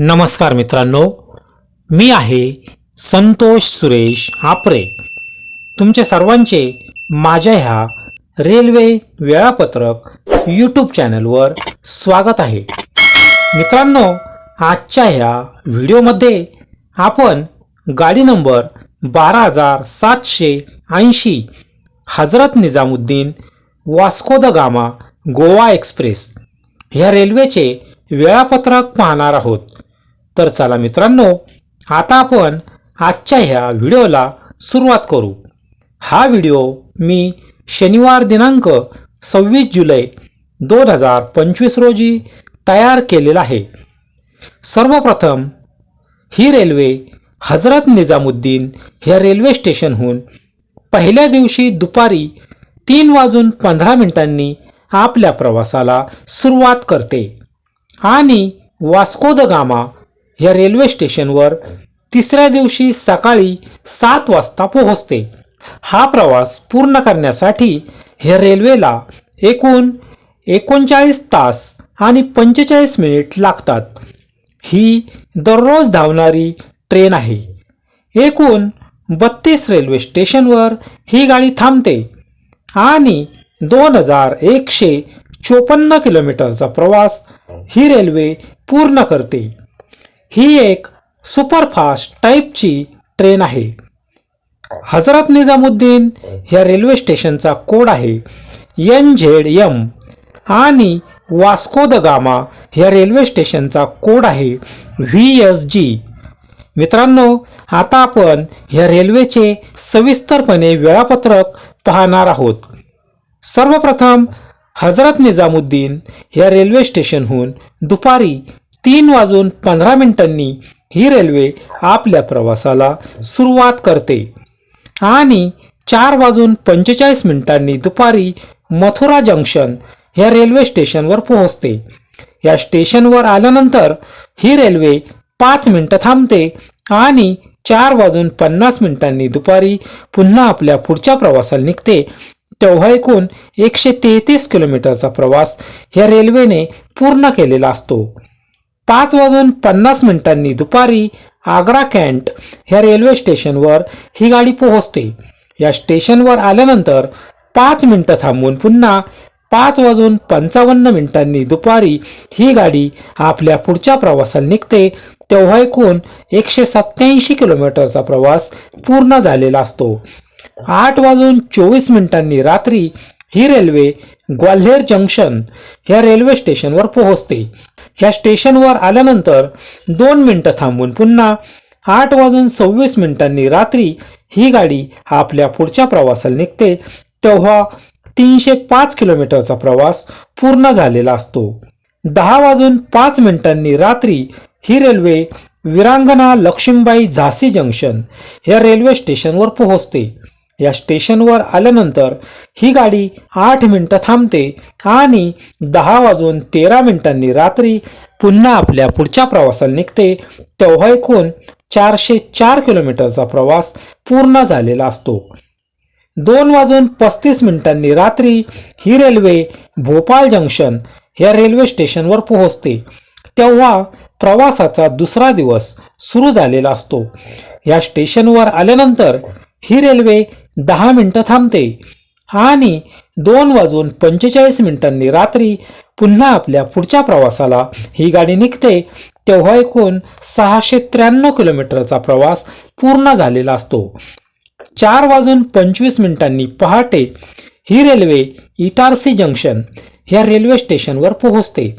नमस्कार मित्रांनो मी आहे संतोष सुरेश आपरे. तुमचे सर्वांचे माझ्या ह्या रेल्वे वेळापत्रक यूट्यूब चॅनलवर स्वागत आहे. मित्रांनो आजच्या ह्या व्हिडिओमध्ये आपण गाडी नंबर बारा हजार सातशे ऐंशी Hazrat Nizamuddin Vasco da Gama Goa express ह्या रेल्वेचे वेळापत्रक पाहणार आहोत. तर चला मित्रांनो आता आपण आजच्या ह्या व्हिडिओला सुरुवात करू. हा व्हिडिओ मी शनिवार दिनांक सव्वीस जुलै दोन हजार पंचवीस रोजी तयार केलेला आहे. सर्वप्रथम ही रेल्वे हजरत निजामुद्दीन ह्या रेल्वे स्टेशनहून पहिल्या दिवशी दुपारी तीन वाजून पंधरा मिनिटांनी आपल्या प्रवासाला सुरुवात करते. आणि वास्को द गामा या रेल्वे स्टेशनवर तिसऱ्या दिवशी सकाळी सात वाजता पोहोचते. हा प्रवास पूर्ण करण्यासाठी ह्या रेल्वेला एकूण एकोणचाळीस तास आणि पंचेचाळीस मिनिट लागतात. ही दररोज धावणारी ट्रेन आहे. एकूण बत्तीस रेल्वे स्टेशनवर ही गाडी थांबते आणि दोन हजार एकशे चोपन्न किलोमीटरचा प्रवास ही रेल्वे पूर्ण करते. ही एक सुपरफास्ट टाईपची ट्रेन आहे. हजरत निजामुद्दीन ह्या रेल्वे स्टेशनचा कोड आहे. एन झेड एम आणि वास्को द गामा ह्या रेल्वे स्टेशनचा कोड आहे. V S G. मित्रांनो आता आपण ह्या रेल्वेचे सविस्तरपणे वेळापत्रक पाहणार आहोत. सर्वप्रथम हजरत निजामुद्दीन ह्या रेल्वे स्टेशनहून दुपारी तीन वाजून पंधरा मिनिटांनी ही रेल्वे आपल्या प्रवासाला सुरुवात करते. आणि चार वाजून पंचेचाळीस मिनिटांनी दुपारी मथुरा जंक्शन या रेल्वे स्टेशनवर पोहोचते. या स्टेशनवर आल्यानंतर ही रेल्वे पाच मिनटं थांबते आणि चार वाजून पन्नास मिनिटांनी दुपारी पुन्हा आपल्या पुढच्या प्रवासाला निघते. तेव्हा एकूण एकशे तेहतीस किलोमीटरचा प्रवास ह्या रेल्वेने पूर्ण केलेला असतो. पाच वाजून पन्नास मिनिटांनी दुपारी आग्रा कॅन्ट ह्या रेल्वे स्टेशनवर ही गाडी पोहोचते. या स्टेशनवर आल्यानंतर पाच मिनटं थांबून पुन्हा पाच वाजून पंचावन्न मिनिटांनी दुपारी ही गाडी आपल्या पुढच्या प्रवासाला निघते तेव्हा एकूण एकशे सत्याऐंशी किलोमीटरचा प्रवास पूर्ण झालेला असतो. आठ वाजून चोवीस मिनिटांनी रात्री ही रेल्वे ग्वाल्हेर जंक्शन ह्या रेल्वे स्टेशनवर पोहोचते. ह्या स्टेशनवर आल्यानंतर दोन मिनटं थांबून पुन्हा आठ वाजून सव्वीस मिनिटांनी रात्री ही गाडी आपल्या पुढच्या प्रवासाला निघते. तेव्हा तीनशे पाच किलोमीटरचा प्रवास पूर्ण झालेला असतो. दहा वाजून पाच मिनिटांनी रात्री ही रेल्वे विरांगना लक्ष्मीबाई झाशी जंक्शन या रेल्वे स्टेशनवर पोहोचते. या स्टेशनवर आल्यानंतर ही गाडी आठ मिनिटं थांबते आणि दहा वाजून तेरा मिनिटांनी रात्री पुन्हा आपल्या पुढच्या प्रवासाला निघते. तेव्हा एकूण चारशे चार किलोमीटरचा प्रवास पूर्ण झालेला असतो. दोन वाजून पस्तीस मिनिटांनी रात्री ही रेल्वे भोपाळ जंक्शन या रेल्वे स्टेशनवर पोहोचते. तेव्हा प्रवासाचा दुसरा दिवस सुरू झालेला असतो. या स्टेशनवर आल्यानंतर ही रेल्वे दहा मिनटं थांबते. आणि दोन वाजून पंचेचाळीस मिनिटांनी रात्री पुन्हा आपल्या पुढच्या प्रवासाला ही गाडी निघते. तेव्हा एकूण सहाशे त्र्याण्णव किलोमीटरचा प्रवास पूर्ण झालेला असतो. चार वाजून पंचवीस मिनिटांनी पहाटे ही रेल्वे इटारसी जंक्शन ह्या रेल्वे स्टेशनवर पोहोचते.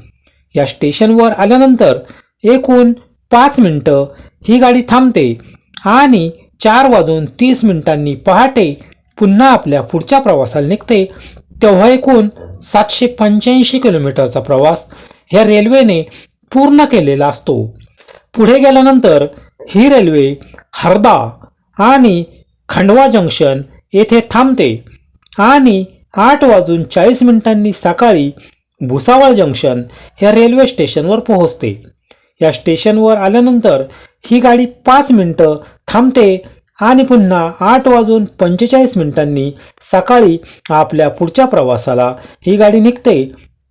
या स्टेशनवर आल्यानंतर एकूण पाच मिनटं ही गाडी थांबते आणि चार वाजून तीस मिनिटांनी पहाटे पुन्हा आपल्या पुढच्या प्रवासाला निघते तेव्हा एकूण सातशे पंच्याऐंशी किलोमीटरचा प्रवास ह्या रेल्वेने पूर्ण केलेला असतो. पुढे गेल्यानंतर ही रेल्वे हरदा आणि खंडवा जंक्शन येथे थांबते आणि आठ वाजून चाळीस मिनिटांनी सकाळी भुसावळ जंक्शन ह्या रेल्वे स्टेशनवर पोहोचते. या स्टेशनवर आल्यानंतर ही गाडी पाच मिनटं थांबते. आणि पुन्हा आठ वाजून पंचेचाळीस मिनिटांनी सकाळी आपल्या पुढच्या प्रवासाला ही गाडी निघते.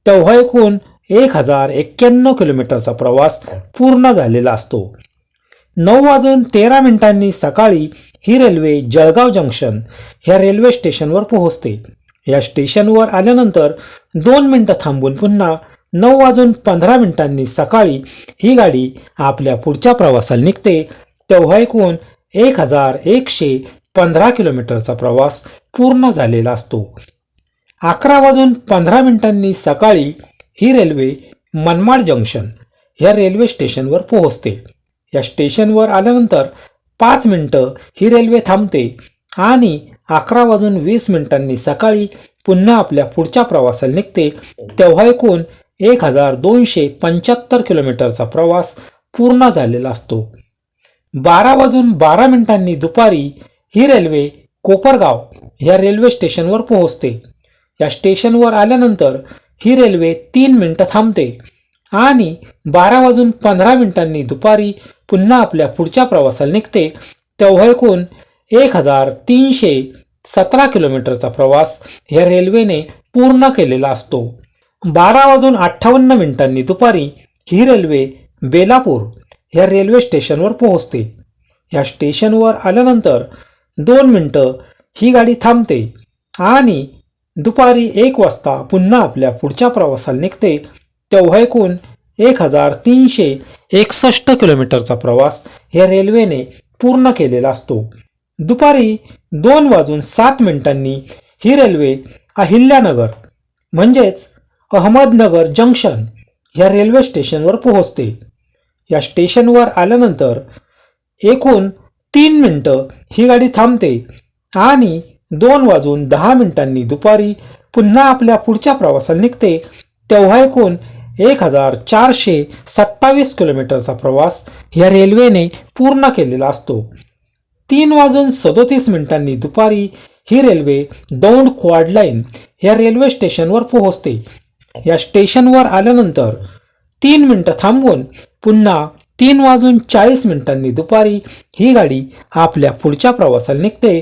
तेव्हा एकूण एक हजार एक्क्याण्णव किलोमीटरचा प्रवास पूर्ण झालेला असतो. नऊ वाजून तेरा मिनिटांनी सकाळी ही रेल्वे जळगाव जंक्शन ह्या रेल्वे स्टेशनवर पोहोचते. या स्टेशनवर आल्यानंतर दोन मिनटं थांबून पुन्हा नऊ वाजून पंधरा मिनिटांनी सकाळी ही गाडी आपल्या पुढच्या प्रवासाला निघते. तेव्हा एकूण एक हजार एकशे पंधरा किलोमीटरचा प्रवास पूर्ण झालेला असतो. अकरा वाजून पंधरा मिनिटांनी सकाळी ही रेल्वे मनमाड जंक्शन या रेल्वे स्टेशनवर पोहोचते. या स्टेशनवर आल्यानंतर पाच मिनटं ही रेल्वे थांबते आणि अकरा वाजून वीस मिनिटांनी सकाळी पुन्हा आपल्या पुढच्या प्रवासाला निघते. तेव्हा एकूण एक हजार दोनशे पंच्याहत्तर किलोमीटरचा प्रवास पूर्ण झालेला असतो. बारा वाजून बारा मिनिटांनी दुपारी ही रेल्वे कोपरगाव ह्या रेल्वे स्टेशनवर पोहोचते. या स्टेशनवर आल्यानंतर ही रेल्वे तीन मिनटं थांबते आणि बारा वाजून पंधरा मिनिटांनी दुपारी पुन्हा आपल्या पुढच्या प्रवासाला निघते. तेव्हा एकूण एक हजार तीनशे सतरा किलोमीटरचा प्रवास या रेल्वेने पूर्ण केलेला असतो. बारा वाजून अठ्ठावन्न मिनिटांनी दुपारी ही रेल्वे बेलापूर ह्या रेल्वे स्टेशनवर पोहोचते. या स्टेशनवर आल्यानंतर दोन मिनटं ही गाडी थांबते आणि दुपारी एक वाजता पुन्हा आपल्या पुढच्या प्रवासाला निघते. तेव्हा एकूण एक हजार तीनशे एकसष्ट किलोमीटरचा प्रवास या रेल्वेने पूर्ण केलेला असतो. दुपारी दोन वाजून सात मिनिटांनी ही रेल्वे अहिल्यानगर म्हणजेच अहमदनगर जंक्शन ह्या रेल्वे स्टेशनवर पोहोचते. या स्टेशनवर आल्यानंतर एकूण तीन मिनटं ही गाडी थांबते आणि दोन वाजून दहा मिनिटांनी दुपारी पुन्हा आपल्या पुढच्या प्रवासाला निघते. तेव्हा एकूण एक हजार चारशे सत्तावीस किलोमीटरचा प्रवास या रेल्वेने पूर्ण केलेला असतो. तीन वाजून सदोतीस मिनिटांनी दुपारी ही रेल्वे दौंड क्वाड लाईन या रेल्वे स्टेशनवर पोहोचते. या स्टेशनवर आल्यानंतर तीन मिनटं थांबवून पुन्हा तीन वाजून चाळीस मिनिटांनी दुपारी ही गाडी आपल्या पुढच्या प्रवासाला निघते.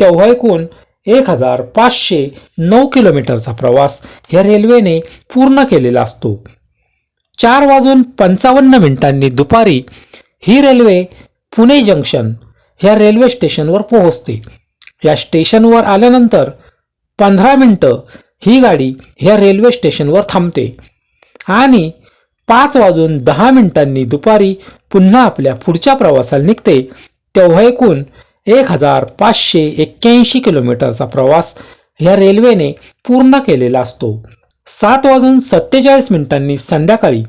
तेव्हा एकूण एक हजार पाचशे नऊ किलोमीटरचा प्रवास या रेल्वेने पूर्ण केलेला असतो. चार वाजून पंचावन्न मिनिटांनी दुपारी ही रेल्वे पुणे जंक्शन ह्या रेल्वे स्टेशनवर पोहोचते. या स्टेशनवर आल्यानंतर पंधरा मिनटं ही गाडी ह्या रेल्वे स्टेशनवर थांबते. आणि पाच वाजून दहा मिनिटांनी दुपारी पुन्हा आपल्या पुढच्या प्रवासाला निघते तेव्हा एकूण एक हजार पाचशे एक्क्याऐंशी किलोमीटरचा प्रवास ह्या रेल्वेने पूर्ण केलेला असतो. सात वाजून सत्तेचाळीस मिनिटांनी संध्याकाळी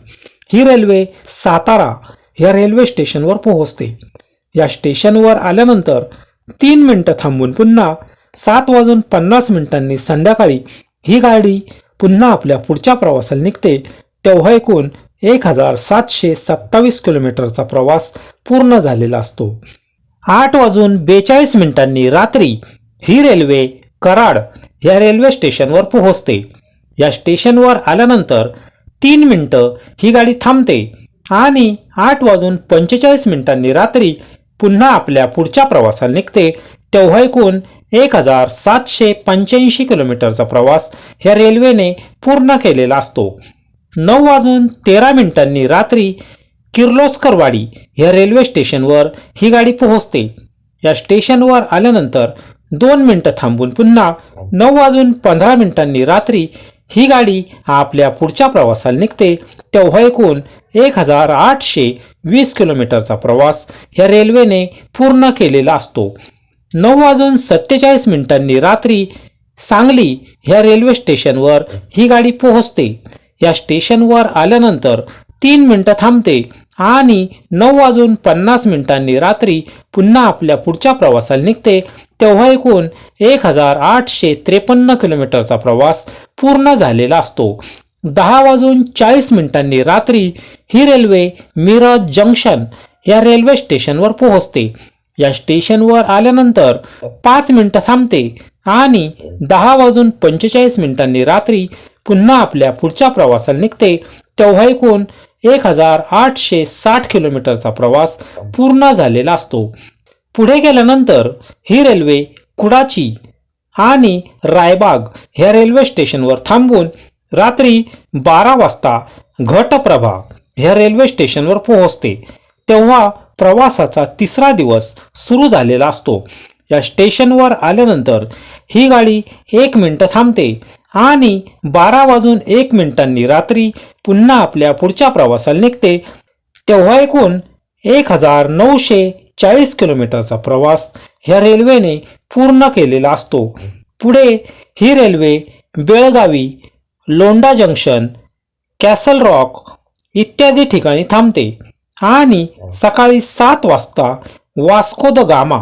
ही रेल्वे सातारा ह्या रेल्वे स्टेशनवर पोहोचते. या स्टेशनवर आल्यानंतर तीन मिनटं थांबून पुन्हा सात वाजून पन्नास मिनिटांनी संध्याकाळी ही गाडी पुन्हा आपल्या पुढच्या प्रवासाला निघते तेव्हा एकूण एक हजार सातशे सत्तावीस किलोमीटरचा प्रवास पूर्ण झालेला असतो. आठ वाजून बेचाळीस मिनिटांनी रात्री ही रेल्वे कराड या रेल्वे स्टेशनवर पोहोचते. या स्टेशनवर आल्यानंतर तीन मिनटं ही गाडी थांबते आणि आठ वाजून पंचेचाळीस मिनिटांनी रात्री पुन्हा आपल्या पुढच्या प्रवासाला निघते. तेव्हा एकूण एक हजार सातशे पंच्याऐंशी किलोमीटरचा प्रवास ह्या रेल्वेने पूर्ण केलेला असतो. नऊ वाजून तेरा मिनिटांनी रात्री किर्लोस्करवाडी या रेल्वे स्टेशनवर ही गाडी पोहोचते. या स्टेशनवर आल्यानंतर दोन मिनटं थांबून पुन्हा नऊ वाजून पंधरा मिनिटांनी रात्री ही गाडी आपल्या पुढच्या प्रवासाला निघते. तेव्हा एकूण एक हजार आठशे वीस किलोमीटरचा प्रवास या रेल्वेने पूर्ण केलेला असतो. नऊ वाजून सत्तेचाळीस मिनिटांनी रात्री सांगली ह्या रेल्वे स्टेशनवर ही गाडी पोहोचते. या स्टेशनवर आल्यानंतर तीन मिनटं थांबते आणि नऊ वाजून पन्नास मिनिटांनी रात्री पुन्हा आपल्या पुढच्या प्रवासाला निघते तेव्हा एकूण एक हजार आठशे त्रेपन्न किलोमीटरचा प्रवास पूर्ण झालेला असतो. दहा वाजून चाळीस मिनिटांनी रात्री ही रेल्वे मिरज जंक्शन या रेल्वे स्टेशनवर पोहोचते. या स्टेशनवर आल्यानंतर पाच मिनटं थांबते आणि दहा वाजून पंचेचाळीस मिनिटांनी रात्री पुन्हा आपल्या पुढच्या प्रवासाला निघते तेव्हा एकूण एक हजार आठशे साठ किलोमीटरचा प्रवास पूर्ण झालेला असतो. पुढे गेल्यानंतर ही रेल्वे कुडाची आणि रायबाग ह्या रेल्वे स्टेशनवर थांबून रात्री बारा वाजता घटप्रभा ह्या रेल्वे स्टेशनवर पोहोचते. तेव्हा प्रवासाचा तिसरा दिवस सुरू झालेला असतो. या स्टेशनवर आल्यानंतर ही गाडी एक मिनटं थांबते. आणि बारा वाजून एक मिनिटांनी रात्री पुन्हा आपल्या पुढच्या प्रवासाला निघते. तेव्हा एकूण एक हजार नऊशे चाळीस किलोमीटरचा प्रवास ह्या रेल्वेने पूर्ण केलेला असतो. पुढे ही railway Belagavi Londa junction Castle Rock इत्यादी ठिकाणी थांबते. आणि सकाळी सात वाजता वास्को द गामा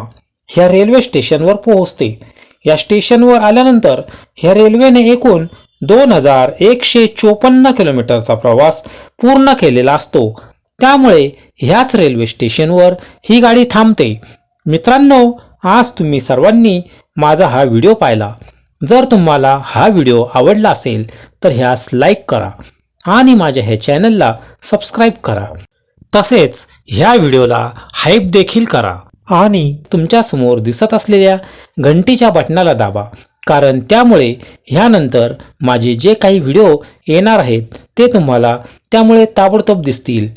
ह्या रेल्वे स्टेशनवर पोहोचते. या स्टेशनवर आल्यानंतर ह्या रेल्वेने एकूण दोन हजार एकशे चोपन्न किलोमीटरचा प्रवास पूर्ण केलेला असतो. त्यामुळे ह्याच रेल्वे स्टेशनवर ही गाडी थांबते. मित्रांनो आज तुम्ही सर्वांनी माझा हा व्हिडिओ पाहिला. जर तुम्हाला हा व्हिडिओ आवडला असेल तर ह्यास लाईक करा आणि माझ्या ह्या चॅनलला सबस्क्राईब करा. तसेच ह्या व्हिडिओला हाईप देखील करा. आणि तुमच्यासमोर दिसत असलेल्या घंटीच्या बटणाला दाबा. कारण त्यामुळे ह्यानंतर माझे जे काही व्हिडिओ येणार आहेत ते तुम्हाला त्यामुळे ताबडतोब दिसतील.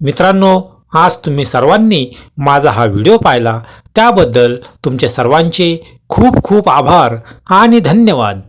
मित्रांनो आज तुम्ही सर्वांनी माझा हा व्हिडिओ पाहिला. त्याबद्दल तुमचे सर्वांचे खूप खूप आभार आणि धन्यवाद.